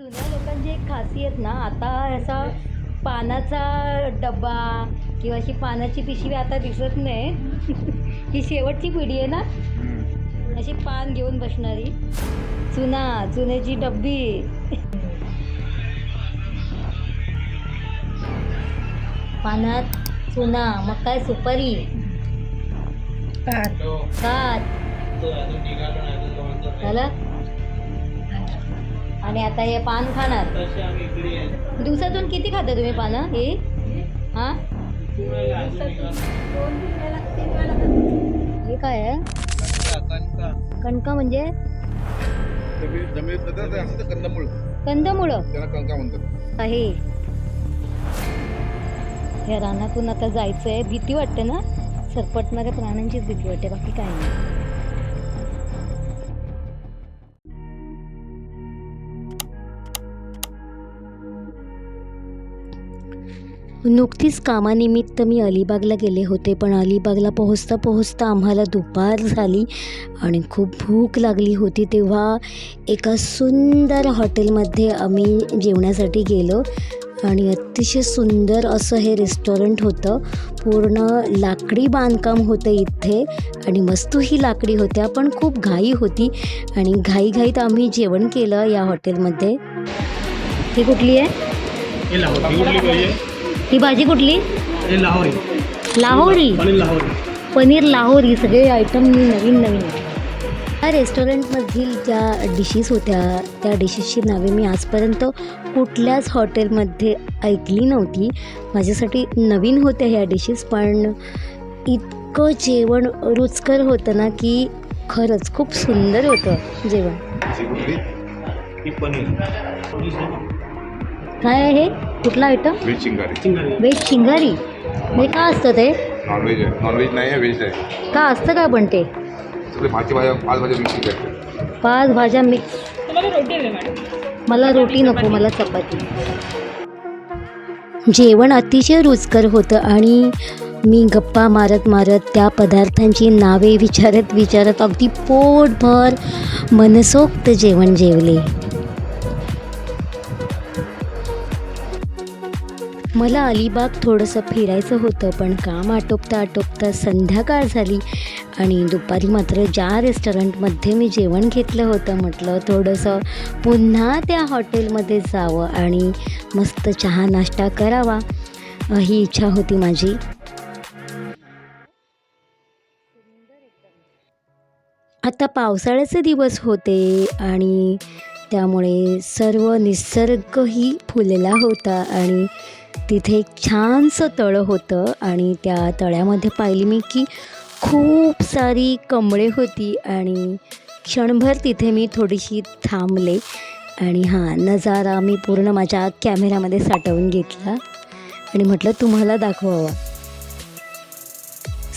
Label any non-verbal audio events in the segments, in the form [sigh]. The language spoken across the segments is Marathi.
जुन्या लोकांची एक खासियत ना आता असा पानाचा डब्बा किंवा अशी पानाची पिशवी आता दिसत नाही. [laughs] ही शेवटची पिढी आहे ना? अशी पान घेऊन बसणारी. चुना चुन्याची डब्बी. पानात चुना मग काय सुपारी झालं? आणि आता हे पान खाणार. दिवसातून किती खाता तुम्ही पानं हे? हा? हे? काय आहे कणका म्हणजे? कंदमुळ. कंदमुळं. त्याला कणका म्हणतात. आहे. या रानातून आता जायचं आहे भीती वाटते ना? सरपटणाऱ्या प्राण्यांचीच भीती वाटते. बाकी काय नाही. नुकतीच कामानिमित्त मी अलिबागला गेले होते पण अलिबागला पोहोचता पोहोचता आम्हाला दुपार झाली आणि खूप भूक लागली होती. तेव्हा एका सुंदर हॉटेलमध्ये आम्ही जेवण्यासाठी गेलो आणि अतिशय सुंदर असं हे रेस्टॉरंट होतं. पूर्ण लाकडी बांधकाम होतं इथे आणि वस्तूही लाकडी होत्या पण खूप घाई होती आणि घाईघाईत आम्ही जेवण केलं या हॉटेलमध्ये. ही कुठली आहे? हे भाजी कुठली? लाहोरी. लाहोरी? पनीर लाहोरी. पनीर लाहोरी सगळे आयटम नवीन नवीन आहे. या रेस्टॉरंटमधील ज्या डिशेस होत्या त्या डिशेसची नावे मी आजपर्यंत कुठल्याच हॉटेलमध्ये ऐकली नव्हती. माझ्यासाठी नवीन होत्या ह्या डिशेस पण इतकं जेवण रुचकर होतं ना की खरंच खूप सुंदर होतं जेवण. ही पनीर. काय आहे हे? कुठला आयटम व्हेज चिंगारी चिंगारी व्हेज चिंगारी हे का असतं ते? नॉनव्हेज आहे. नॉनव्हेज नाही आहे व्हेज आहे. का असतं काय पण ते? सगळे भाजी भाज्या पाच भाज्या मिक्स करते पाच भाज्या मिक्स मला रोटी नको मला चपाती. जेवण अतिशय रुचकर होतं आणि मी गप्पा मारत मारत त्या पदार्थांची नावे विचारत विचारत अगदी पोटभर मनसोक्त जेवण जेवले. मला अलिबाग थोडंसं फिरायचं होतं पण काम आटोपता आटोपता संध्याकाळ झाली आणि दुपारी मात्र ज्या रेस्टॉरंटमध्ये मी जेवण घेतलं होतं म्हटलं थोडंसं पुन्हा त्या हॉटेलमध्ये जावं आणि मस्त चहा नाश्ता करावा. ही इच्छा होती माझी. आता पावसाळ्याचे दिवस होते आणि त्यामुळे सर्व निसर्गही फुलला होता आणि तिथे एक छानसं तळं होतं आणि त्या तळ्यामध्ये पाहिली मी की खूप सारी कमळे होती आणि क्षणभर तिथे मी थोडीशी थांबले आणि हां नजारा मी पूर्ण माझ्या कॅमेऱ्यामध्ये साठवून घेतला आणि म्हटलं तुम्हाला दाखवावा.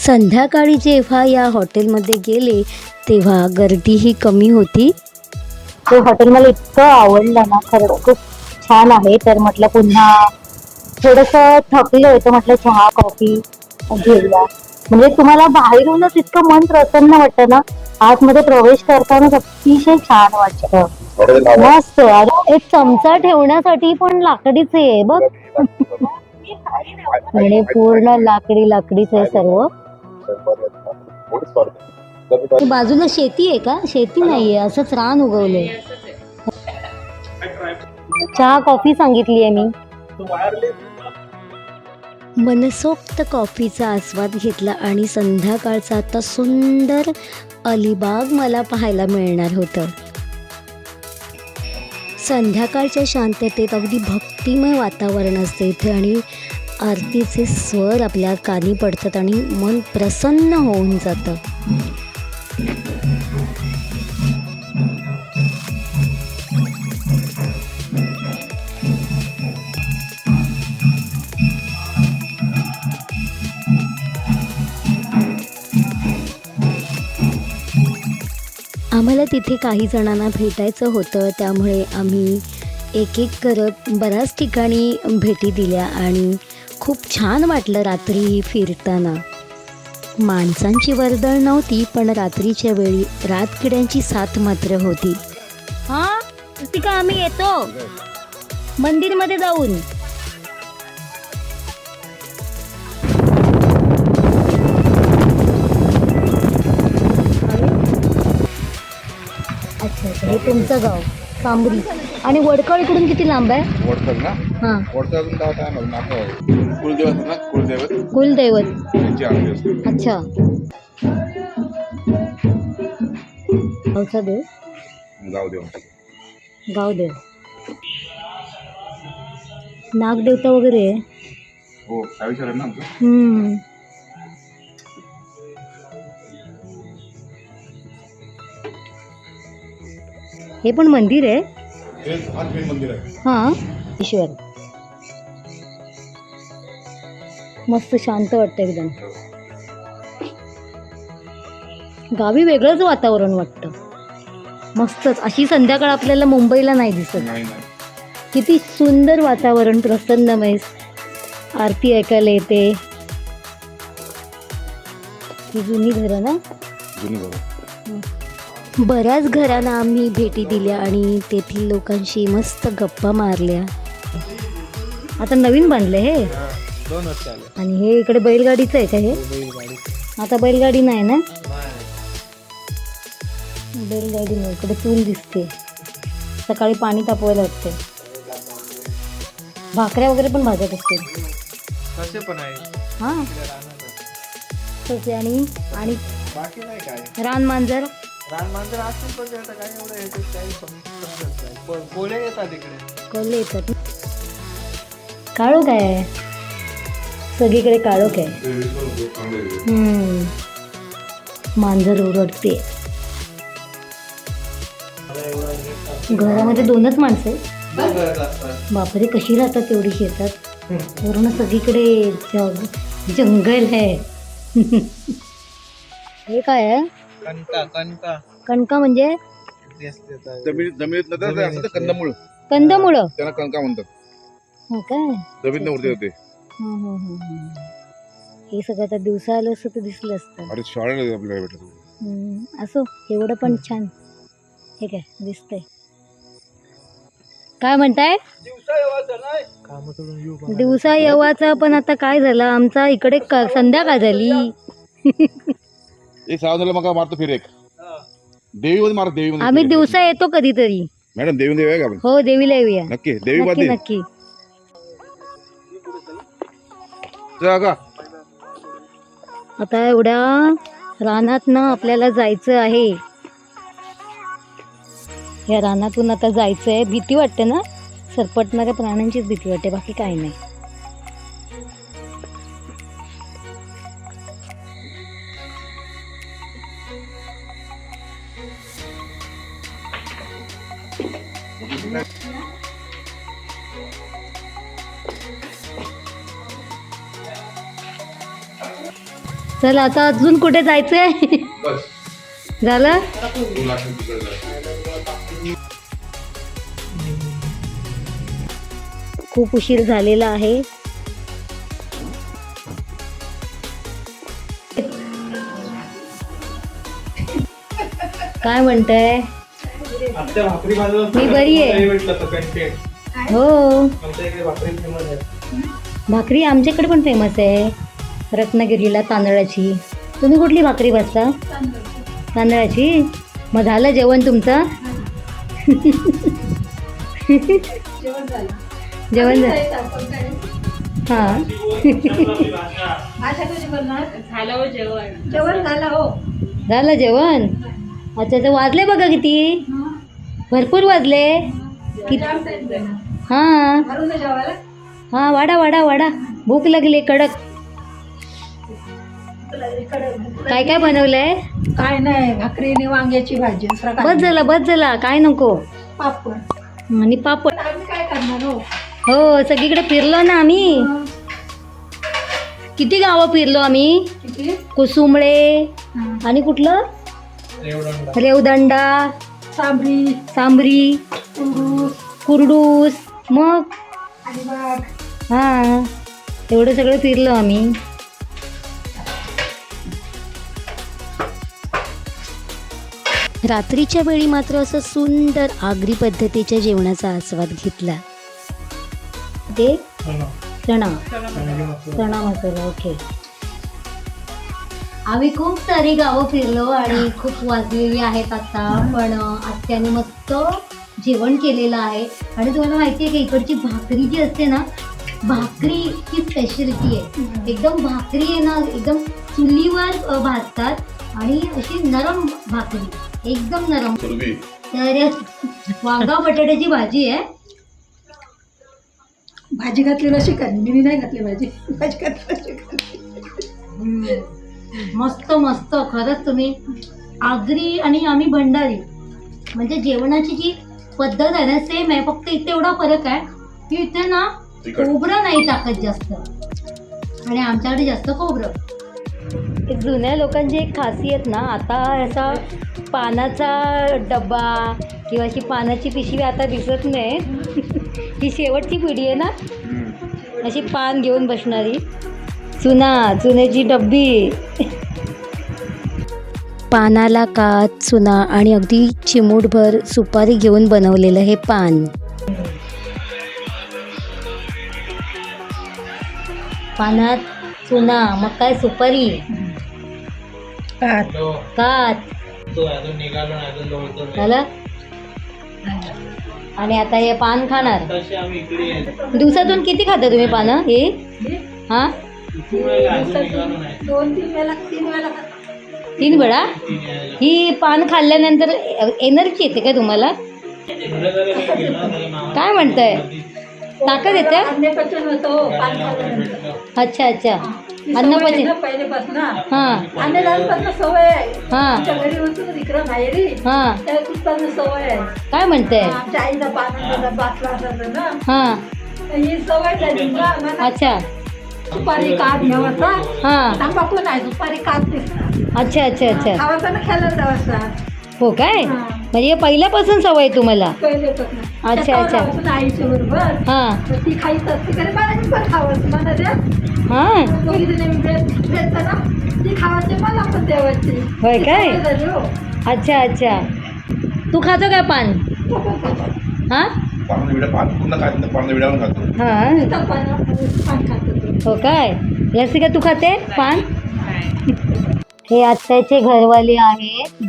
संध्याकाळी जेव्हा या हॉटेलमध्ये गेले तेव्हा गर्दीही कमी होती. ते हॉटेल मला इतकं आवडलं ना खरं खूप छान आहे. तर म्हटलं पुन्हा थोडंसं थकलोय तर म्हटलं चहा कॉफी घेऊया. म्हणजे तुम्हाला बाहेरूनच इतकं मन प्रसन्न वाटतं ना आतमध्ये प्रवेश करतानाच अतिशय छान वाटतं. मस्त अरे एक चमचा ठेवण्यासाठी पण लाकडीच आहे बघ. आणि पूर्ण लाकडी लाकडीच आहे सर्व. बाजूला शेती आहे का? शेती नाहीये असंच रान उगवलंय. चहा कॉफी सांगितली आहे मी मनसोक्त कॉफीचा आस्वाद घेतला आणि संध्याकाळचा आता सुंदर अलिबाग मला पाहायला मिळणार होतं. संध्याकाळच्या शांततेत अगदी भक्तिमय वातावरण असते इथे आणि आरतीचे स्वर आपल्या कानी पडतात आणि मन प्रसन्न होऊन जातं. आम्हाला तिथे काही जणांना भेटायचं होतं त्यामुळे आम्ही एक एक करत बऱ्याच ठिकाणी भेटी दिल्या आणि खूप छान वाटलं रात्री फिरताना. माणसांची वर्दळ नव्हती पण रात्रीच्या वेळी रातकिड्यांची साथ मात्र होती. हा का आम्ही येतो. मंदिरमध्ये जाऊन. तुमचं गाव कांबरी. आणि वडकळ इकडून किती लांब आहे? वडकर ना? हां. वडकर अजून काय कुलदेवत ना? कुलदेवत. कुलदैवत. त्यांची आरती असते अच्छा. गावचा देव. गावदेव गावदेव नागदेवता वगैरे आहे. हो साविचार आहे ना आमचं. हम्म. हे पण मंदिर आहे. हे हा ईश्वर. मस्त शांत वाटतं एकदम. गावी वेगळंच वातावरण वाटतं. मस्तच. अशी संध्याकाळ आपल्याला मुंबईला नाही दिसत. किती सुंदर वातावरण प्रसन्नमय आरती ऐकायला येते. जुनी घरं ना? जुनी घर. बऱ्याच घरांना आम्ही भेटी दिल्या आणि तेथील लोकांशी मस्त गप्पा मारल्या. आता नवीन बांधले हे. दोन वर्ष आले आणि हे इकडे बैलगाडीचं आहे का हे? बैलगाडी आता बैलगाडी नाही ना? बैलगाडी नाही इकडे चूल दिसते. सकाळी पाणी तापवायला लागते. भाकऱ्या वगैरे पण भाजत असतील. कसे पण आहे हां. तसे आणि आणि बाकी नाही काय. रान मांजर. रान मांजर असतील पण ते आता काय एवढं याच्यात काही समजत नाही. पो- पोळे येतात इकडे. कळले येतात. काळोख आहे सगळीकडे काळोख आहे हम्म. मांजर ओरडते घरामध्ये दोनच माणसं आहेत. दोन घरात असतात. बापरे कशी राहतात तेवढी शेतात? पूर्ण सगळीकडे जग जंगल आहे. [laughs] हे काय? आहे कणका कणका कणका म्हणजे. जमिनीत जमिनीत कंदमुळ. कंदमुळं. त्यांना कणका म्हणतात. हो काय जमिनीत होते हं, हं, हं, हं. हे सगळं आता दिवसा आलं असतं तर दिसलं असतं. अरे शाळेला आपल्याला भेटत हं, असो एवढं पण छान. हे काय दिसतंय. काय म्हणताय? कामं सोडून येऊ बा. दिवसा येवाचा पण आता काय झालं? आमचा इकडे क- संध्याकाळ झाली. एक सहा झालं मग मारतो फिर एक. देवीमध्ये मारत देवीमध्ये आम्ही. दिवसा येतो कधीतरी. मॅडम देवी देवी आहे का आपण? हो देवीला येऊया. नक्की देवी नक्की बादी नक्की. का आता एवढ्या रानात ना आपल्याला जायचं आहे. या रानातून आता जायचं आहे भीती वाटते ना? सरपटणाऱ्या प्राण्यांचीच भीती वाटते बाकी काही नाही. चल आता अजून कुठे जायचंय? झालं. खूप उशीर झालेला आहे. काय म्हणताय? मी बरी आहे. हो. भाकरी फेमस आहे. भाकरी आमच्याकडे पण फेमस आहे. रत्नागिरीला तांदळाची. तुम्ही कुठली भाकरी भाजता तांदळाची. मग झालं जेवण तुमचं? जेवण झालं हां. झालं जेवण? अच्छा तर वाजले बघा किती? भरपूर वाजले. किती हां. हां वाडा वाडा वाडा. भूक लागली कडक. काय काय बनवलंय? काय नाही भाकरीने वांग्याची भाजी बस झाला बस झाला. काय नको? पापड. आणि पापड. आम्ही काय करणार हो? हो सगळीकडे फिरलो ना आम्ही. किती गावं फिरलो आम्ही? हा. आणि कुठलं? रेवदंडा. सांबरी सांबरी कुरडूस. मग? हां एवढं सगळं फिरलो आम्ही. रात्रीच्या वेळी मात्र असं सुंदर आगरी पद्धतीच्या जेवणाचा आस्वाद घेतला. ते? चणा. चणा मसाला ओके. आम्ही खूप सारी गावं फिरलो आणि खूप वाजलेली आहेत आता पण आत्याने मस्त जेवण केलेलं आहे. आणि तुम्हाला माहिती आहे का इकडची भाकरी जी असते ना भाकरीची स्पेशलिटी आहे. एकदम भाकरी आहे ना एकदम चुलीवर भाजतात आणि अशी नरम भाकरी एकदम नरम. तर [laughs] वांगा बटाट्याची भाजी आहे. भाजी घातली रशी करणे मी नाही घातली भाजी. भाजी घातली मस्त मस्त. खरंच तुम्ही आगरी आणि आम्ही भंडारी. म्हणजे जेवणाची जी पद्धत आहे ना सेम आहे. फक्त इथे एवढा फरक आहे की इथे ना. खोबरं नाही टाकत जास्त. आणि आमच्याकडे जास्त खोबरं. एक जुन्या लोकांची एक खासियत ना आता असा पानाचा डब्बा किंवा अशी पानाची पिशवी आता दिसत नाही. [laughs] ही शेवटची पिढी आहे ना? अशी पान घेऊन बसणारी. चुना चुन्याची डब्बी. पानाला कात चुना आणि अगदी चिमूटभर सुपारी घेऊन बनवलेलं हे पान. पानात चुना मग काय सुपारी. कात. झालं? आणि आता हे पान खाणार. दिवसातून किती खाता तुम्ही पानं? हे? हा? दोन तीन वेळा? तीन वेळा तीन वेळा ही पान खाल्ल्यानंतर एनर्जी येते का तुम्हाला? काय म्हणताय? ताकद येते? अन्नपचन पान अच्छा अच्छा. ती अन्न सवय आहे पचन ना पहिलेपासून हां. सवय आहे हां. हां. काय आमच्या आईला पानाचा बातला असायचा ना. हां. तर ही सवय झाली ना. आम्हाला अच्छा. सुपारी घ्यावाचा हां. तंबाखू नाही सुपारी अच्छा अच्छा अच्छा. ना खायला हो काय. म्हणजे पहिल्यापासून सवय आहे तुम्हाला? पहिले अच्छा, अच्छा. आईच्या बरोबर. हां. ती असते पण खावं मला द्या. हां. दोघी जणी भेट भेटतं ना ती खावायची मला पण द्यावायची होय काय? हो. अच्छा अच्छा. तू खातो काय पान? हां? पानं विडा पान पूर्ण खात नाही पानं विडावून खातो. हां. नुसतं पान पान खातो तो. हो काय? लसिका तू खाते पान? हे आत्याचे घरवाले आहेत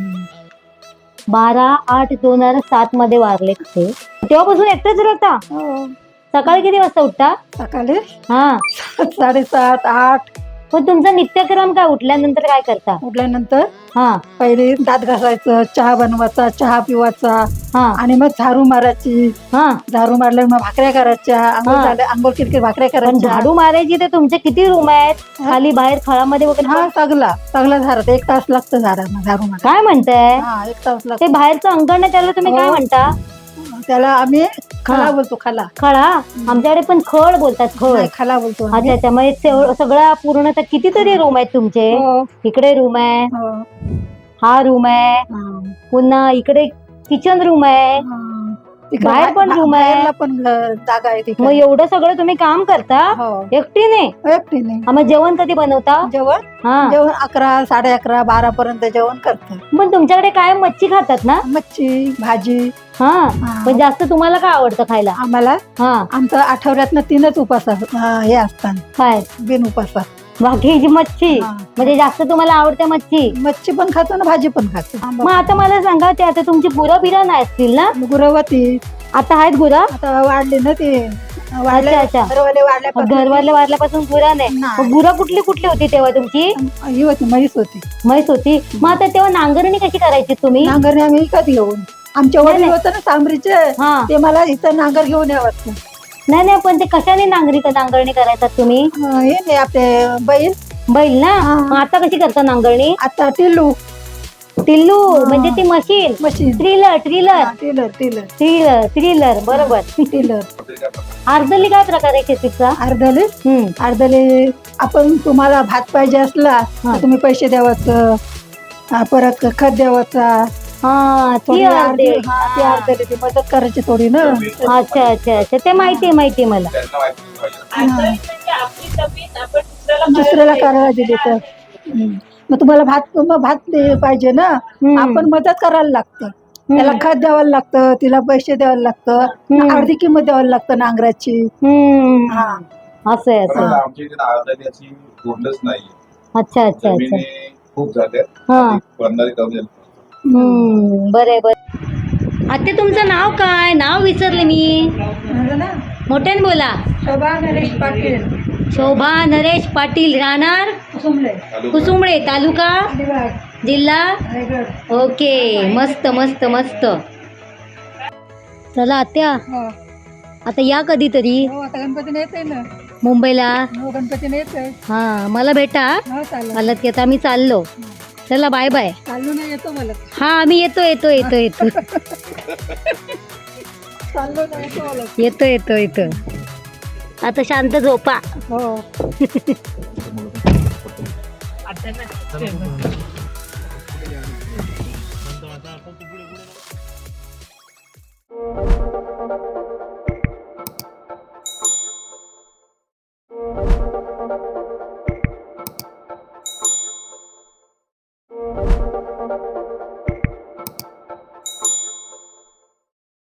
बारा आठ दोन हजार सात मध्ये वारले ते. तेव्हापासून एकटेच राहता? हो. सकाळी किती वाजता उठता? सकाळी हा. साडेसात आठ. पण तुमचा नित्यक्रम काय? उठल्यानंतर काय करता? उठल्यानंतर हा. पहिले दात घासायचं चहा बनवायचा चहा पिवायचा हा. आणि मग झाडू मारायची. हा. झाडू मारल्यावर मग भाकऱ्या करायच्या आंघोळ हा. झाल्या आंघोळ किरकिर भाकऱ्या पण करायच्या. झाडू मारायची तर तुमचे किती रूम आहेत? खाली बाहेर खळामध्ये वगैरे? हा सगळा. सगळा झाड. एक तास लागतं झाडांना झाडू मारा काय म्हणताय? हा एक तास ते लागतो. बाहेरचं अंगण आहे त्याला तुम्ही काय हो. म्हणता? त्याला आम्ही हा. बोलतो खला. खळा? आमच्याकडे पण खळ बोलतात खळ. नाही, खला बोलतो आम्ही. अच्छा सेव- सगळा पूर्ण तर कितीतरी रूम आहेत तुमचे? हो, इकडे रूम आहे. हो, हा रूम आहे. हा, पुन्हा इकडे किचन रूम आहे. हा. तिकडे बाहेर पण बा- room आहे. बाहेरला पण जागा आहे मग तिकडे एवढं सगळं तुम्ही काम करता? हो. एकटीने? एकटीने. हा, मग जेवण कधी बनवता? जेवण? हा. जेवण अकरा साडे अकरा बारा पर्यंत जेवण करतात पण तुमच्याकडे काय मच्छी खातात ना? मच्छी भाजी. हा. पण जास्त तुम्हाला काय आवडतं खायला? आम्हाला? हा. आमचं आठवड्यातनं तीनच उपास अस- अं, हे असतात. काय? बिन उपास. बाकीची मच्छी. हा. म्हणजे जास्त तुम्हाला आवडते मच्छी? मच्छी पण खातो ना भाजी पण खातो. मग आता मला सांगा ते आता तुमची गुरं बिरं नाही असतील ना? गुरवती. आता आहेत गुरं? आता वाढली ना ते. वाढले अच्छा, अच्छा. घरवाले वाढल्यापासून वारल्यापासून गुरं नाही. नाही. मग गुरं कुठली कुठली होती तेव्हा तुमची? ही होती म्हैस होती. म्हैस होती. मग आता तेव्हा नांगरणी कशी करायची तुम्ही? नांगरणे आम्ही विकत घेऊन. आमच्या नाही, वडील नाही. होतं ना सांबरीचे हा. ते मला इथं नांगर घेऊन यावं नाही नाही पण ते कशाने नांगरी नांगरणी करायतात तुम्ही? हे नाही आपले बैल. बैल ना? हा. मग आता कशी करता नांगरणी? आता टिल्लू. टिल्लू. म्हणजे ती machine? Machine. Tiller tiller tiller tiller tiller tiller बरोबर. टिलर अर्धली काय प्रकार आहे शेतीचा? अर्धले? हम्म. अर्धले आपण तुम्हाला भात पाहिजे असला हा. तर तुम्ही पैसे द्यावाचं परत खत द्यावाचा हा ती थोडी अर्धे. अर्धी- हा, ती अर्धले ती मदत करायची थोडी ना. अच्छा अच्छा अच्छा. ते माहिती आहे माहिती आहे मला. त्यांना माहिती पाहिजे. हा. दुसऱ्याला करायला दिली तर. हम्म. मग तुम्हाला भात मग भात दे- पाहिजे ना. हम्म. आपण मदत करायला लागतं. त्याला खत द्यावं लागतं तिला पैसे द्यावं लागतं. हम्म. अर्धी किंमत द्यावं लागतं नांगराची. हम्म. हा. असं आहे असं पण आहे. आमच्या इथे आजारी अशी कोणच नाही अच्छा अच्छा अच्छा. जमिनी खूप झाल्या. हा. पडणारी कमी झाली हम्म, बरं आहे बरं आता तुमचं नाव काय? नाव विसरले मी. ना मोठ्याने बोला. शोभा नरेश पाटील. शोभा नरेश पाटील राहणार? कुसुमले. कुसुंबळे तालुका? जिल्हा? रायगड. ओके मस्त मस्त मस्त. चला आत्या. हो. आता या कधीतरी. हो आता गणपतीने येते ना. मुंबईला. हो गणपतीने येते हा मला भेटा. हो चालेल. मला की आता आम्ही चाललो. चला बाय बाय चालू नाही येतो मला हा आम्ही येतो येतो येतो येतो. चाललो नाही येतो मला येतो येतो येतो. आता शांत झोपा. हो. [laughs]